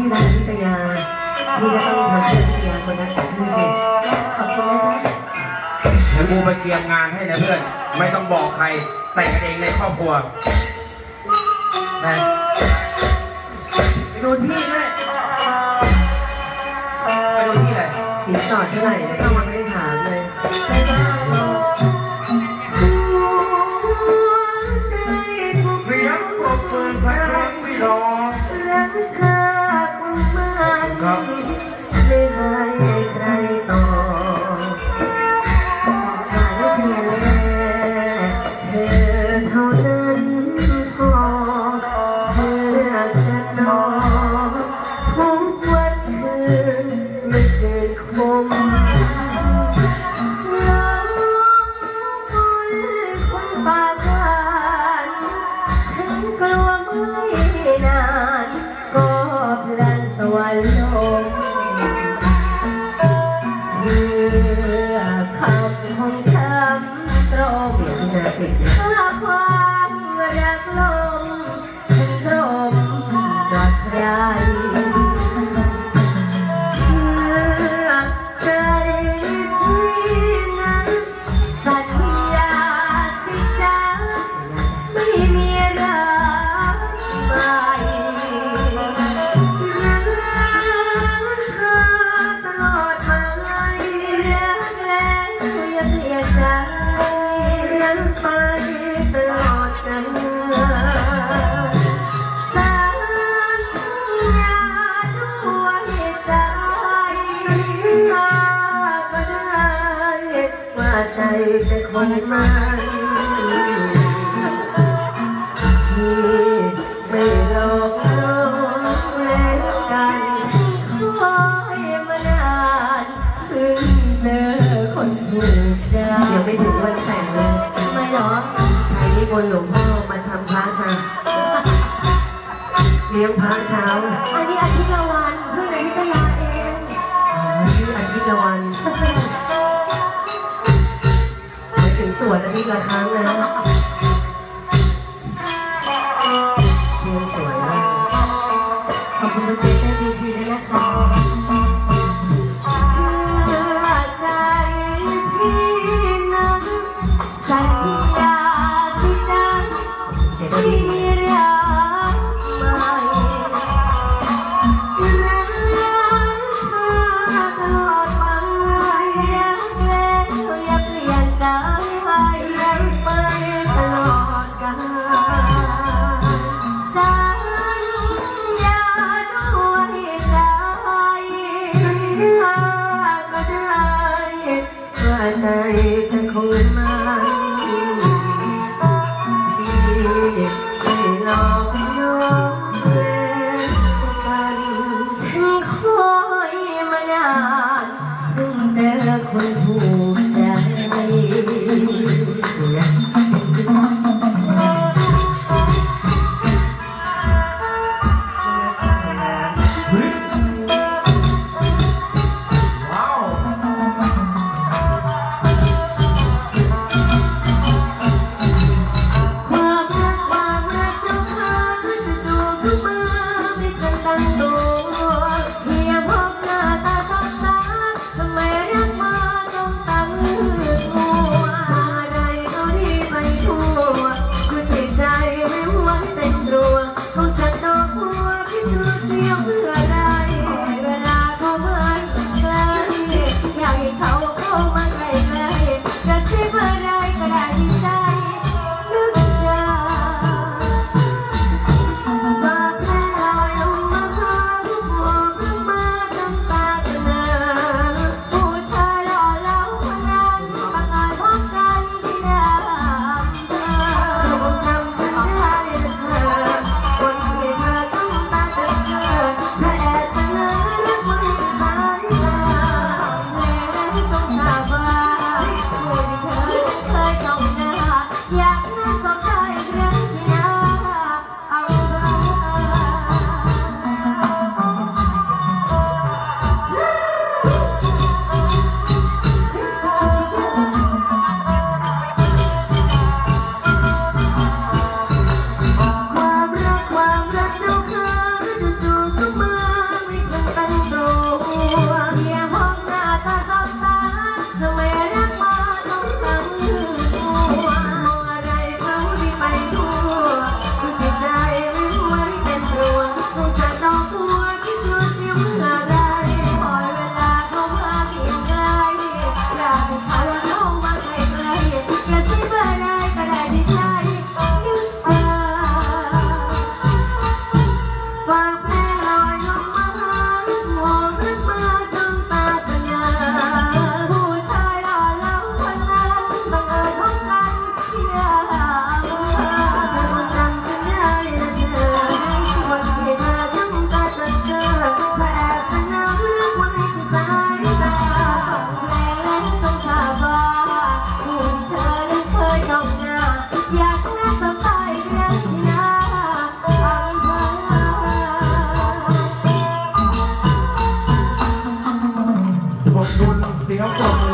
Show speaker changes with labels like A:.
A: ที่รักนิตยาพี่จะต้องทำเพื่อนิตยาคนนั้นแต่พี่สิขอบคุณนะจ๊ะ
B: เดี๋ยวกูไปเตรียมงานให้นะเพื่อน ไม่ต้องบอกใคร แต่งกันเองในครอบครัวนะไปดูที่ด้วยไปดูที่เลย
A: สินสอดเท่าไหร่เดี๋ย
B: ก็
A: ยังมา ลั ว่าใจจะคงมันที่ไม่หลอกลวงเล่นกันคอยมานานเพิ่งเจอคนถูกใจยังไม่ถึงวันแต่งเลยไม่หรอใครนิมนต์หลวงพ่อมาทำพระชาเลี้ยงพระเช้า
C: ว
A: ดอาทิตย์ละครั้งนะเรียนสวยมาก
C: ขอบคุณทุกท่านที่ดีๆด้วยนะคะ
A: ใจ
C: จะ
A: คงมันพี่ไม่หลอกลวงเล่นกัน
C: ฉันคอยมานานเพิ่งเจอคนผู้ い。 สม